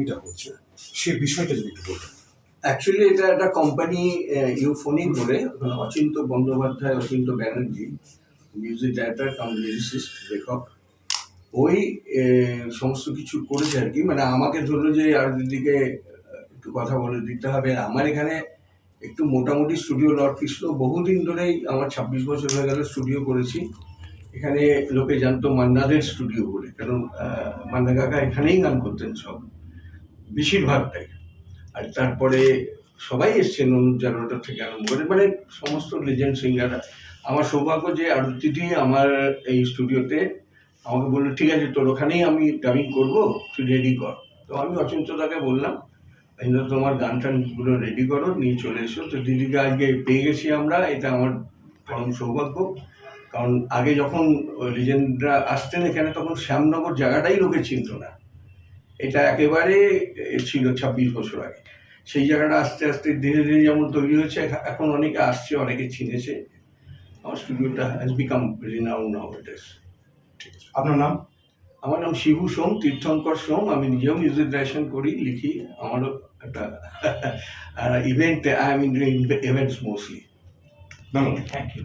এটা হচ্ছে। সে বিষয়টা যদি একটু বলতেন। অ্যাকচুয়ালি এটা একটা কোম্পানি ইউফোনিক বলে। Achinta Bandyopadhyay, Achinta Banerjee music director cum lyricist লেখক। ওই সমস্ত কিছু করেছে আর কি। মানে আমাকে ধরলো যে, আর দিদিকে একটু কথা বলে দিতে হবে। আমার এখানে একটু মোটামুটি স্টুডিও লর্ড কৃষ্ণ বহুদিন ধরেই আমার ছাব্বিশ বছর হয়ে গেল স্টুডিও করেছি। এখানে লোকে জানতো মান্নাদের স্টুডিও বলে। কারণ মান্না কাকা এখানেই গান করতেন সব। বেশিরভাগটাই আর তারপরে সবাই এসছেন অনুজ জালোটা থেকে আরম্ভ করে মানে সমস্ত লেজেন্ড সিঙ্গাররা আমার সৌভাগ্য যে আরতিটি আমার এই স্টুডিওতে আমাকে বলল, ঠিক আছে, তোর ওখানেই আমি ডাবিং করব, তুই রেডি কর। তো আমি অচিন্তদাকে বললাম তোমার গান টানগুলো রেডি করো, নিয়ে চলে এসো। তো দিদিকে আজকে পেয়ে গেছি আমরা, এটা আমার পরম সৌভাগ্য। কারণ আগে যখন লিজেন্ডরা আসতেন এখানে, তখন শ্যামনগর জায়গাটাই লোকে চিনত না। এটা একেবারে ছিল ছাব্বিশ বছর আগে। সেই জায়গাটা আস্তে আস্তে ধীরে ধীরে যেমন তৈরি হয়েছে এখন অনেকে আসছে অনেকে চিনেছে। আমার স্টুডিওটা has become renown now it ঠিক আছে। আপনার নাম? আমার নাম শিবু সোম তীর্থঙ্কর সোম। আমি নিজেও মিউজিক ডাইরেকশন করি লিখি। আমারও একটা event I am in events mostly ধন্যবাদ। Thank you.